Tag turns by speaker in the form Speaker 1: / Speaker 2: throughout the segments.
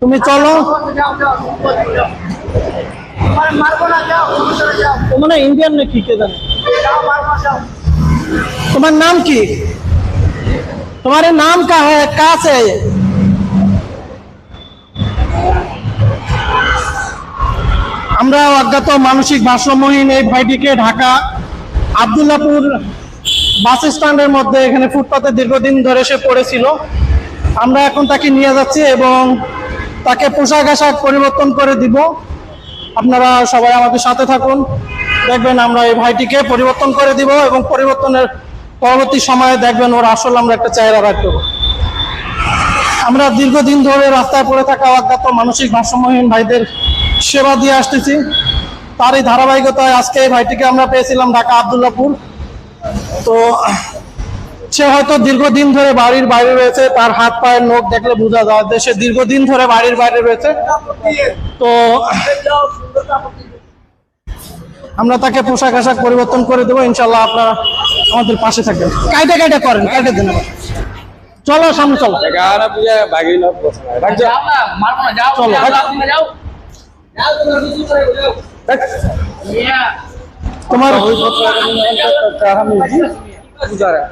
Speaker 1: তুমি চলো। তোমার ইন্ডিয়ান নাকি কে জানে? তোমার নাম কি? তোমার নাম কা হ্যাঁ কাজ আমরা অজ্ঞাত মানসিক ভারসাম্যহীন এই ভাইটিকে ঢাকা আবদুল্লাপুর বাস স্ট্যান্ডের মধ্যে এখানে ফুটপাতে দীর্ঘদিন ধরে সে পড়েছিল। আমরা এখন তাকে নিয়ে যাচ্ছি এবং তাকে পোশাক আশাক পরিবর্তন করে দিব। আপনারা সবাই আমাদের সাথে থাকুন। দেখবেন আমরা এই ভাইটিকে পরিবর্তন করে দিব এবং পরিবর্তনের পরবর্তী সময়ে দেখবেন ওর আসল আমরা একটা চেহারা রাখব আমরা দীর্ঘদিন ধরে রাস্তায় পড়ে থাকা অজ্ঞাত মানসিক ভারসাম্যহীন ভাইদের সেবা দিয়ে আসতেছি। তার এই ধারাবাহিকতায় আজকে এই ভাইটিকে আমরা পেয়েছিলাম ঢাকা আবদুল্লাপুর। তো সে হয়তো দীর্ঘদিন ধরে বাড়ির বাইরে রয়েছে তার হাত পায়ের নখ দেখলে বোঝা যায় যে সে দীর্ঘদিন ধরে বাড়ির বাইরে রয়েছে। তো আমরা তাকে পোশাক আশাক পরিবর্তন করে দেবো ইনশাল্লাহ আপনারা আমাদের পাশে থাকবেন। কাইটা কাইটা করেন কাইটা দেন। চলো সামনে চলো। চলো তোমার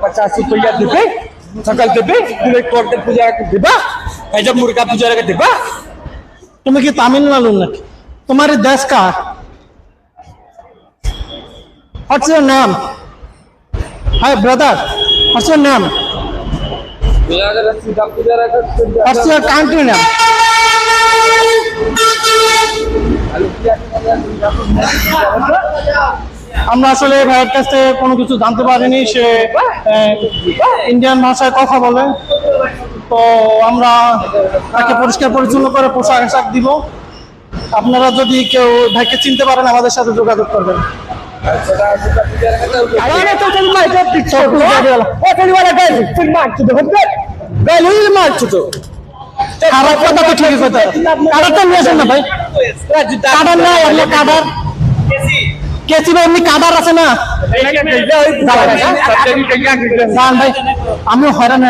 Speaker 2: पचास रुपया देबे सकल देबे पूरे कोर्ट पूजा के देबा जब मुर्गा पूजा के देबा
Speaker 1: তুমি কি তামিলনাড়ু নাকি তোমার এই দেশ কা হোয়াটস ইউর নাম হাই ব্রাদার হোয়াটস ইউর নাম
Speaker 2: पूजा के सीधा पूजा
Speaker 1: আমরা আসলে ভাইয়ের কাছ থেকে কোনো কিছু জানতে পারিনি সে ইন্ডিয়ান ভাষায় কথা বলে। তো আমরা তাকে পরিষ্কার পরিচ্ছন্ন করে পোশাক আশাক দিব। আপনারা যদি কেউ ভাইকে চিনতে পারেন আমাদের সাথে যোগাযোগ করবেন। কথা তো ঠিক আছে কাদারটা নিয়ে আসেন না ভাই। কাদার না এমনি केसीबाईंनी कादा रचना आम्ही हरण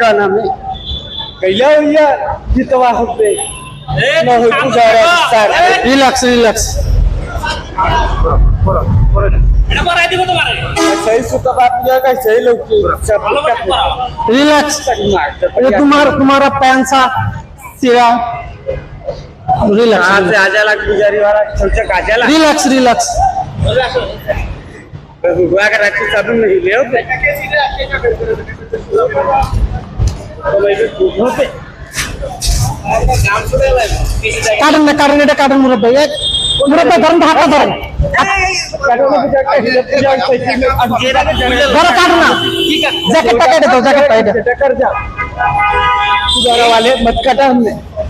Speaker 1: गाना में
Speaker 2: कैला तो भैया जितवा होते। ना होय तू जा
Speaker 1: रहा रिलैक्स रिलैक्स।
Speaker 2: सही सुता तो बात किया का सही लोग
Speaker 1: रिलैक्स। तो तुम्हारा तुम्हारा पैंसा सिरा रिलॅक्स रिलॅक्स काढून ना काढून येते काढून मुरब्बा. मुरब्बा धरून धरून. बरं काढून ना जॅकेट
Speaker 2: पकड जॅकेट पकड वाले मत काटा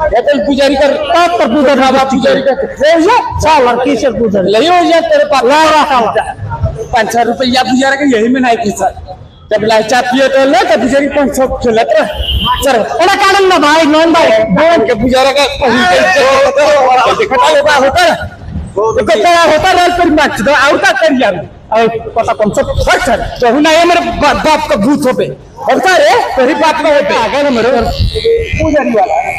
Speaker 1: एकल
Speaker 2: पुजारी कर पाप पर पूजा ना बाप पुजारी कर ले जा साला किसर पूजा ले हो जा तेरे पास ला रहा साला पाँच सौ रुपए या पुजारी का यही में नहीं किसान जब लाचा पिए तो ले तो पुजारी पाँच सौ के लेते हैं सर
Speaker 1: उन्हें कारण ना भाई नॉन भाई
Speaker 2: बोल के पुजारी का देखता होगा होता है तो क्या होता है पर मैच तो और का कर यार और पता कौन सा फट सर तो हूँ ना ये मेरे बाप का भूत हो पे और सर तेरी बाप का होता आगे ना मेरे पूजा नहीं वाला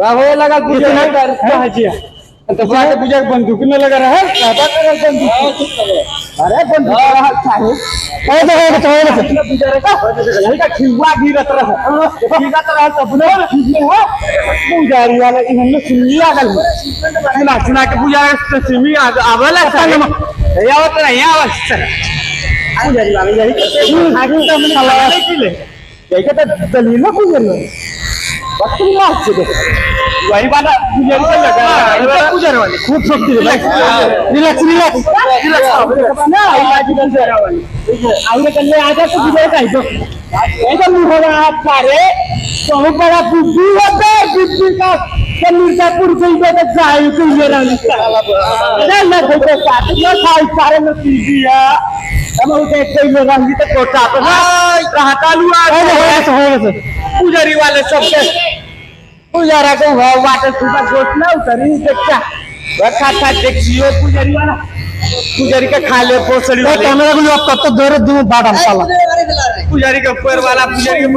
Speaker 2: बाबा लगा पूजा नहीं कर हाँ जी
Speaker 3: तो बात पूजा बंदूक न लगा रहा है बाबा का बंदूक अरे बंदूक रहा चाहे
Speaker 1: ओ तो है तो है
Speaker 3: पूजा रहा नहीं का खिवा भी रत रहा खिवा तो रहा तब ना हो पुजारी वाला इन्होंने सुनी लागल सुना सुना के पूजा से सिमी आवला साले या तो नहीं आवस पुजारी वाला यही कहते हैं हाँ तो हमने खिलाया दलील ना पूजा কতগুলো মির্জাপুর আমার কোটা তো রাহাতালু
Speaker 1: হয়ে গেছে।
Speaker 3: পূজারি वाले সব पुजारा को भाव वाटर सुपर गोश्त ना उतरी देखता रखा था देखियो पुजारी वाला। पुजारी का खा ले पोसड़ी वाले।
Speaker 1: कैमरा को आप तब तो तक दौरे दूँ बाड़ा साला
Speaker 3: पुजारी का ऊपर वाला पुजारी का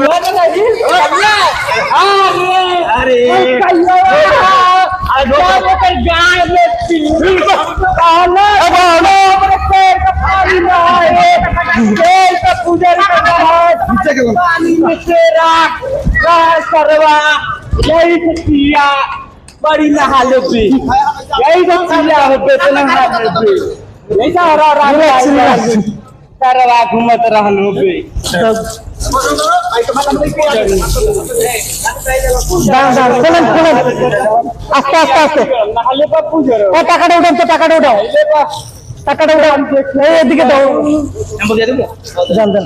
Speaker 3: अरे अरे। तो। तो
Speaker 1: गाय में तिंगी काला काला
Speaker 3: तेल का
Speaker 1: पुजारी का हाथ नीचे के पानी
Speaker 3: में तेरा का सरवा। yayi tafiya bari na halabe yayi tafiya halabe na halabe yayi tara rana
Speaker 1: tara wa
Speaker 3: kuma tara halabe আস্তে
Speaker 1: আস্তে আস্তে
Speaker 3: ও টাকাটা উঠান তো টাকাটা উঠাও টাকাটা উঠান এদিকে দাও জান জান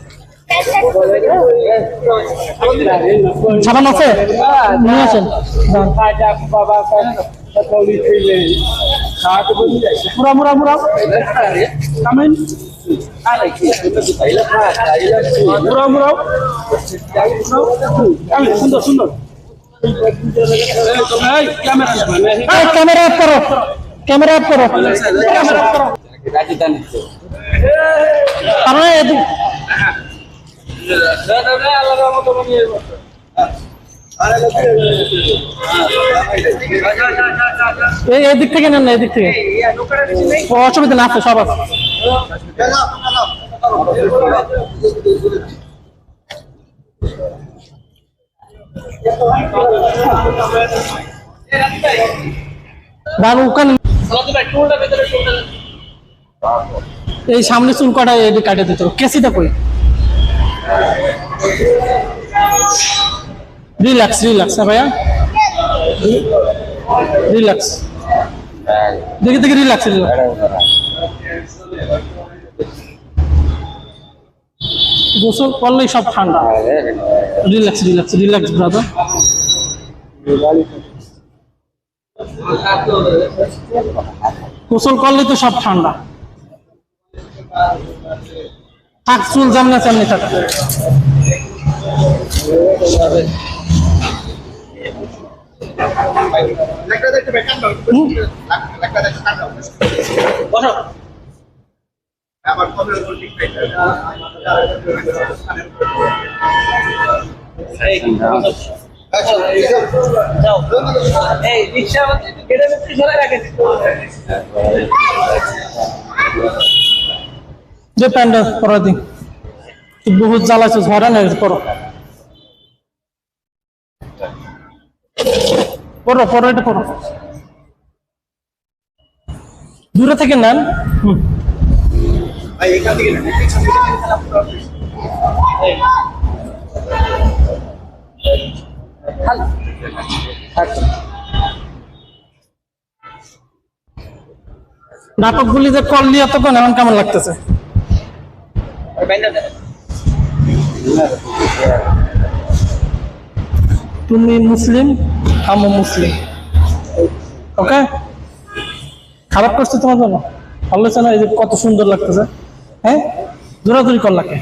Speaker 1: সাবান আছে? নিয়ে আসেন।
Speaker 3: মুরা মুরা মুরা কামিন। মুরা মুরা সুন্দর
Speaker 1: সুন্দর। ক্যামেরা এই এদিক থেকে নেন না এদিক থেকে। অসুবিধা না আছে। সব এই সামনে চুল কটা এদিকে কাটে দিত কেসিটা কই? রিল্যাক্স রিল্যাক্স হ্যাঁ ভাইয়া রিল্যাক্স দেখি দেখি রিল্যাক্স গোসল করলেই সব ঠান্ডা রিল্যাক্স রিল্যাক্স রিল্যাক্স ব্রাদার গোসল করলে তো সব ঠান্ডা থাক চুল জামনা চামনি থাক হুম? যে দিন বহুত জ্বালাইছো ঝরা না দূরে থেকে নেন। নাটকগুলি যে করলি এতক্ষণ এমন কেমন লাগতেছে? তুমি মুসলিম আমি মুসলিম। ওকে? খারাপ করছে তোমার জন্য। ভালো লাগছে না এই যে কত সুন্দর লাগতেছে। হ্যাঁ? দৌড়াদৌড়ি কর লাগে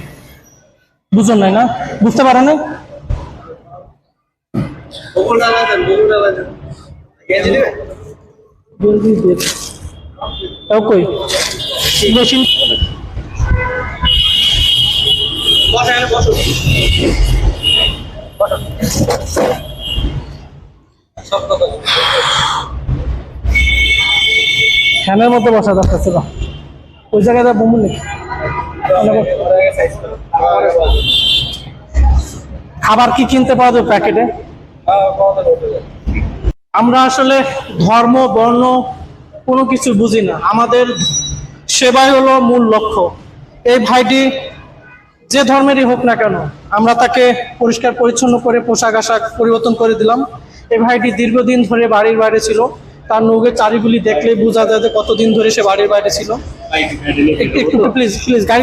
Speaker 1: বুঝুন নাই না? বুঝতে পারে না এও ফ্যানের মধ্যে বসা দরকার ছিল। ওই জায়গায় বমু খাবার কি কিনতে পাওয়া যাবে প্যাকেটে? আমরা আসলে ধর্ম বর্ণ কোনো কিছু বুঝি না। আমাদের সেবাই হলো মূল লক্ষ্য। এই ভাইটি যে ধর্মেরই হোক না কেন আমরা তাকে পরিষ্কার পরিচ্ছন্ন করে পোশাক আশাক পরিবর্তন করে দিলাম। এ ভাইটি দীর্ঘদিন ধরে বাড়ির বাইরে ছিল। তার নৌকের চারিগুলি দেখলে বোঝা যায় যে কতদিন ধরে সে বাড়ির বাইরে ছিল। একটু প্লিজ প্লিজ গাড়ি